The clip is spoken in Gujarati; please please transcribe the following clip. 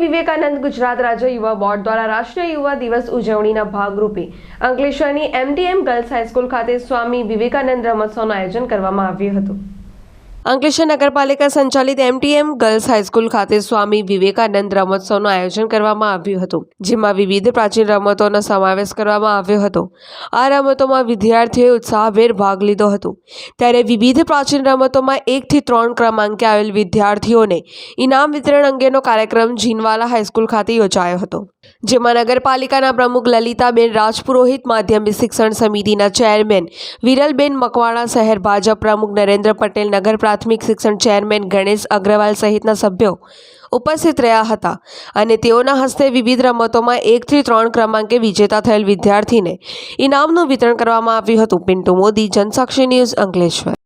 વિવેકાનંદ ગુજરાત રાજ્ય યુવા બોર્ડ દ્વારા રાષ્ટ્રીય યુવા દિવસ ઉજવણીના ભાગરૂપે અંકલેશ્વરની એમડીએમ ગર્લ્સ હાઈસ્કૂલ ખાતે સ્વામી વિવેકાનંદ રમોત્સવનું આયોજન કરવામાં આવ્યું હતું. અંકલેશ્વર નગરપાલિકા સંચાલિત એમટીએમ ગર્લ્સ હાઈસ્કૂલ ખાતે સ્વામી વિવેકાનંદ રમતોત્સવનું આયોજન કરવામાં આવ્યું હતું, જેમાં વિવિધ પ્રાચીન રમતોનો સમાવેશ કરવામાં આવ્યો હતો. આ રમતોમાં વિદ્યાર્થીઓએ ઉત્સાહભેર ભાગ લીધો હતો. ત્યારે વિવિધ પ્રાચીન રમતોમાં એકથી ત્રણ ક્રમાંકે આવેલ વિદ્યાર્થીઓને ઇનામ વિતરણ અંગેનો કાર્યક્રમ જીનવાલા હાઈસ્કૂલ ખાતે યોજાયો હતો. જેમાં નગરપાલિકાના પ્રમુખ લલિતાબેન રાજપુરોહિત, માધ્યમિક શિક્ષણ સમિતિના ચેરમેન વિરલબેન મકવાણા શહેર ભાજપ પ્રમુખ નરેન્દ્ર પટેલ, નગર પ્રાથમિક શિક્ષણ ચેરમેન ગણેશ અગ્રવાલ સહિતના સભ્યો ઉપસ્થિત રહ્યા હતા અને તેઓના હસ્તે વિવિધ રમતોમાં એકથી ત્રણ ક્રમાંકે વિજેતા થયેલ વિદ્યાર્થીને ઇનામનું વિતરણ કરવામાં આવ્યું હતું. પિન્ટુ મોદી, જનસાક્ષી ન્યૂઝ અંકલેશ્વર.